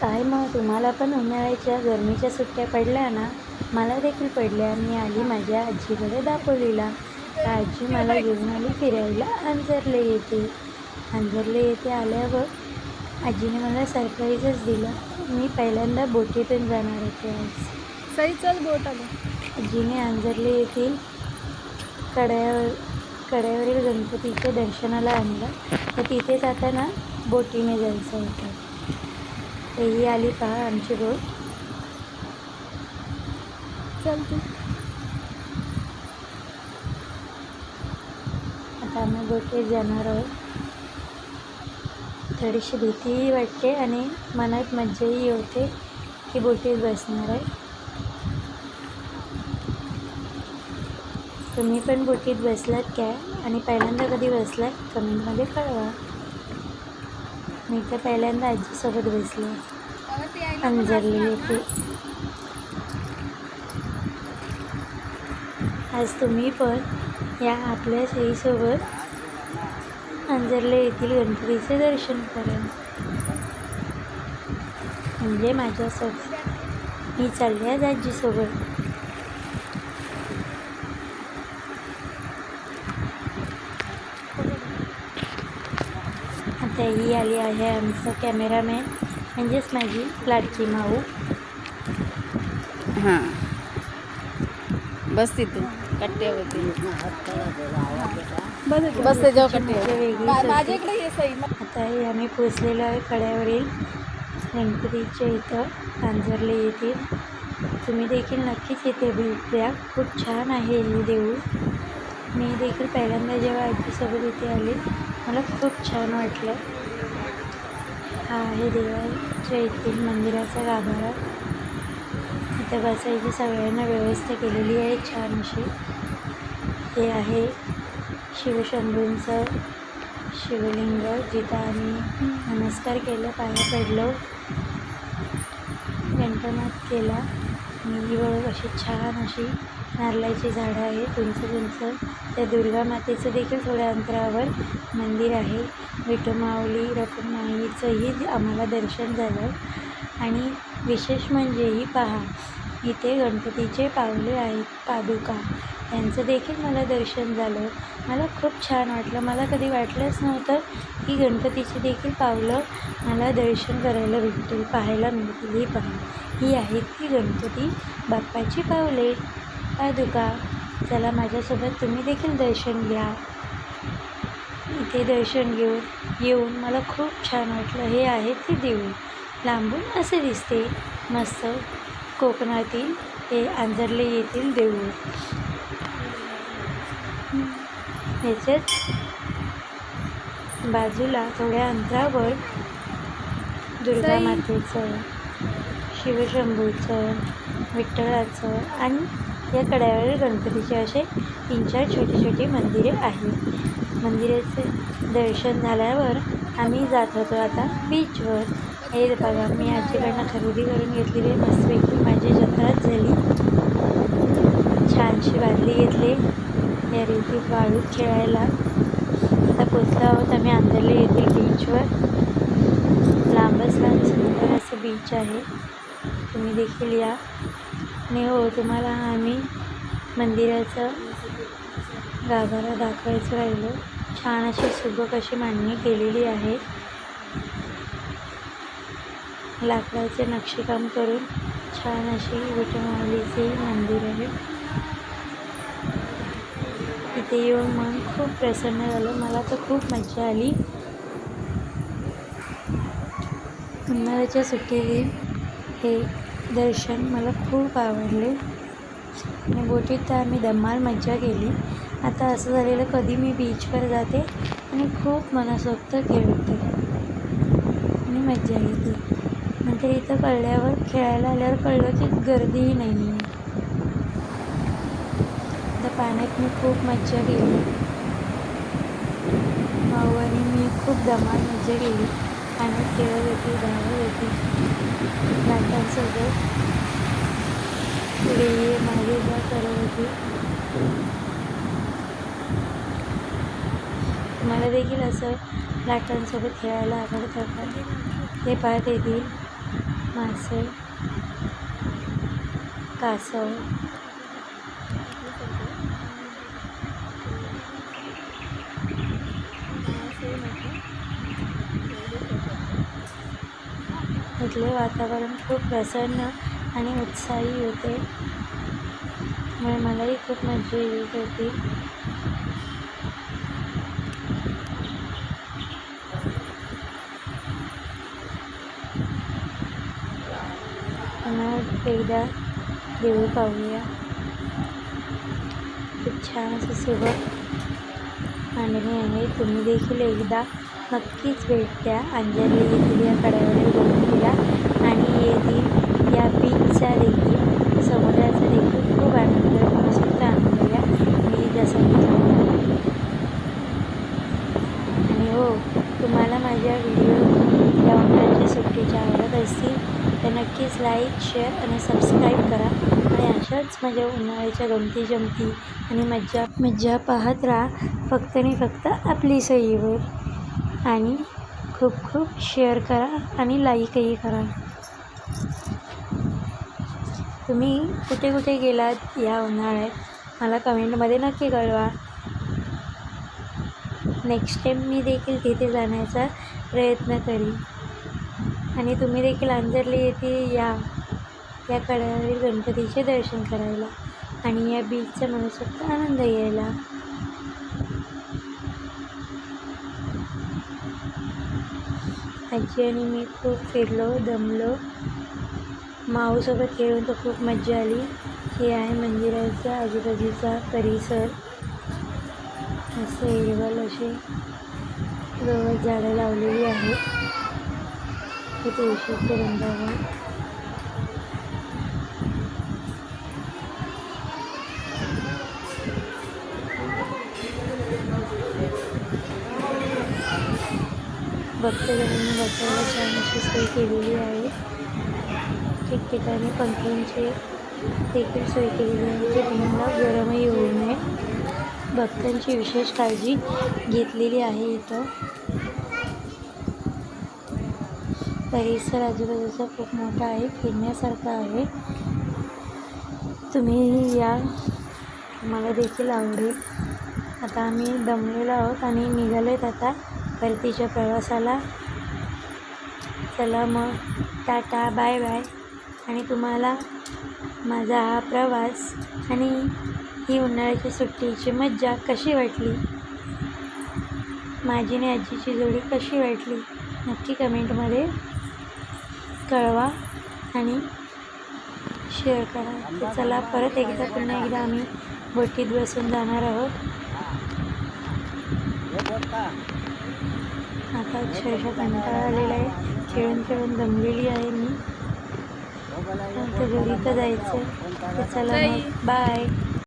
काय मग? तुम्हाला पण उन्हाळ्याच्या गरमीच्या सुट्ट्या पडल्या ना? मला देखील पडल्या. मी आली माझ्या आजीकडे दापोलीला. तर आजी मला घेऊन आली फिरायला. अंजरले येते अंजरले येथे आल्यावर आजीने मला सरप्राईजच दिलं. मी पहिल्यांदा बोटीतून जाणार होते आज. सई चल बोट आलं. आजीने अंजरले येथील कड्यावर कड्यावरील गणपतीच्या दर्शनाला आणलं. तर तिथे जाताना बोटीने जायचं होतं. तेही आली पहा आमची बोट चालते. आता आम्ही बोटीत जाणार आहोत. थोडीशी भीतीही वाटते आणि मनात मज्जाही होते की बोटीत बसणार आहे. तुम्ही पण बोटीत बसलात काय? आणि पहिल्यांदा कधी बसलात? कमेंटमध्ये कळवा. मी तर पहिल्यांदा आजीसोबत बसले. अंजरली होते आज तुम्ही पण या आपल्या सोयीसोबत अंजरले येथील गणपतीचे दर्शन करा म्हणजे माझ्यासोबत. मी चालले आज आजीसोबत. ही आली आहे आमचं कॅमेरामॅन म्हणजेच माझी लाडकी माऊ. हां. बस कट्ट्यावरती त्याच्यावर ये सई. आता हे आम्ही पोचलेलो आहे कड्यावरील गणपतीच्या इथं आंजरले येथील. तुम्ही देखील नक्कीच इथे भेट द्या. खूप छान आहे हे देऊळ. मी देखील पहिल्यांदा जेव्हा आजीसोबत इथे आले मला खूप छान वाटलं. हा आहे देवाच्या येथील मंदिराचा गाभारा. इथं बसायची सगळ्यांना व्यवस्था केलेली आहे छान अशी. हे आहे शिवशंभूंचं शिवलिंग जिथं आम्ही नमस्कार केलं पाया पडलो. घंटनाद केला. आणि वर अशी छान अशी नारळाची झाडं आहेत उंच उंच त्या दुर्गा मातेचं देखील थोड्या अंतरावर मंदिर आहे. विठुमाऊली रखुमाईचंही आम्हाला दर्शन झालं. आणि विशेष म्हणजे ही पहा इथे गणपतीचे पावले आहेत पादुका. यांचं देखील मला दर्शन झालं. मला खूप छान वाटलं. मला कधी वाटलंच नव्हतं की गणपतीची देखील पावलं मला दर्शन करायला भेटतील पाहायला मिळतील. ही पहा ही आहेत ती गणपती. बाप्पाची पावले पादुका. चला माझ्यासोबत तुम्ही देखील दर्शन घ्या. इथे दर्शन घेऊन येऊन मला खूप छान वाटलं. हे आहे ते देऊळ. लांबून असे दिसते. मस्त कोकणातील हे आंजरले येथील देऊळ. ह्याच्यात बाजूला थोड्या अंतरावर दुर्गा. मातेचं शिवशंभूचं विठ्ठलाचं आणि या कड्यावर गणपतीचे असे तीन चार छोटी छोटी मंदिरे आहेत. मंदिराचे दर्शन झाल्यावर आम्ही जात होतो आता बीचवर हे बघा मी आजीकडनं खरेदी करून घेतलेली मस्तपैकी माझी जत्राच झाली. छानशी बादली घेतली. या रेतीत वाळूत खेळायला. आता पोचलो आहोत आम्ही अंधरले येथील बीचवर लांबच लांब सुंदर असं बीच आहे. तुम्ही देखील या. आणि हो तुम्हाला आम्ही मंदिराचं गाभारा दाखवायचं राहिलो. छान अशी सुबक अशी मांडणी केलेली आहे. लाकडाचे नक्षीकाम करून छान अशी विटमावलीचे मंदिर आहे. इथे येऊन मन खूप प्रसन्न झालं. मला तर खूप मजा आली. उन्हाळ्याच्या सुट्टीतील हे दर्शन मला खूप आवडले. आणि बोटीत तर आम्ही धमाल मज्जा केली. आता असं झालेलं कधी मी बीचवर जाते आणि खूप मनसोक्त खेळते. आणि मज्जा येते. नंतर इथं कळल्यावर खेळायला आल्यावर कळलं की गर्दीही नाही आहे आता पाण्यात मी खूप मज्जा केली. भाऊ आणि मी खूप धमाल मज्जा केली. पाण्यात खेळ होती झाडं होती लाटांसोबत पुढे मागे जा करत होती मला देखील असं लाटांसोबत खेळायला आवडतं का? ते पाहत येतील मासे कासव इथले वातावरण खूप प्रसन्न आणि उत्साही होते. मुळे मलाही खूप मजा येत होती. एकदा देऊळ पाहूया. खूप छान असं सुबक मांडणी आहे. तुम्ही देखील एकदा नक्कीच भेट द्या. अंजली येथील या कड्यावर गोष्टीला आणि येथील या बीचचा देखील समुद्राचा देखील खूप आनंद तुम्ही सुद्धा आनंद घ्या मी जसं म्हटलं आणि हो तुम्हाला माझ्या व्हिडिओ या उन्हाळ्याच्या सुट्टीच्या आवडत असतील तर नक्कीच लाईक शेअर आणि सबस्क्राईब करा. आणि अशाच माझ्या उन्हाळ्याच्या गमती जमती आणि मज्जा मज्जा पाहत राहा. फक्त आणि फक्त आपली सईवर. आणि खूप खूप शेअर करा आणि लाईकही करा. तुम्ही कुठे कुठे गेलात या उन्हाळ्यात? मला कमेंटमध्ये नक्की कळवा. नेक्स्ट टाईम मी देखील तिथे जाण्याचा प्रयत्न करीन. आणि तुम्ही देखील अंजरली येथे या. या कड्यावरील गणपतीचे दर्शन करायला. आणि या बीचचा मनसोक्त आनंद घ्यायला. आजी आणि मी खूप फिरलो दमलो. माऊसोबत खेळून तर खूप मजा आली. हे आहे मंदिराचा आजूबाजूचा परिसर. असं हिरवल असे गवत झाडं लावलेली आहेत. हे तुळशीचे वृंदावन भक्तजनांनी बसायला छान अशी सोय केलेली आहे. ठिकठिकाणी पंख्यांची देखील सोय केलेली आहे. की तुम्हाला गरमही होऊ नये. भक्तांची विशेष काळजी घेतलेली आहे इथं. परिसर आजूबाजूचा खूप मोठा आहे फिरण्यासारखा आहे. तुम्ही या. मला देखील आवडेल. आता आम्ही दमलेलो आहोत आणि निघालो आहेत आता परतीच्या प्रवासाला. चला मग. टाटा बाय बाय. आणि तुम्हाला माझा हा प्रवास आणि ही उन्हाळ्याच्या सुट्टीची मज्जा कशी वाटली? माझी आणि आजीची जोडी कशी वाटली? नक्की कमेंटमध्ये कळवा आणि शेअर करा. तर चला परत एकदा पुन्हा एकदा आम्ही बोटीत बसून जाणार आहोत. आता अक्षरशः कंटाळा आलेला आहे. खेळून खेळून दमलेली आहे मी. घरी तर जायचं तर चला बाय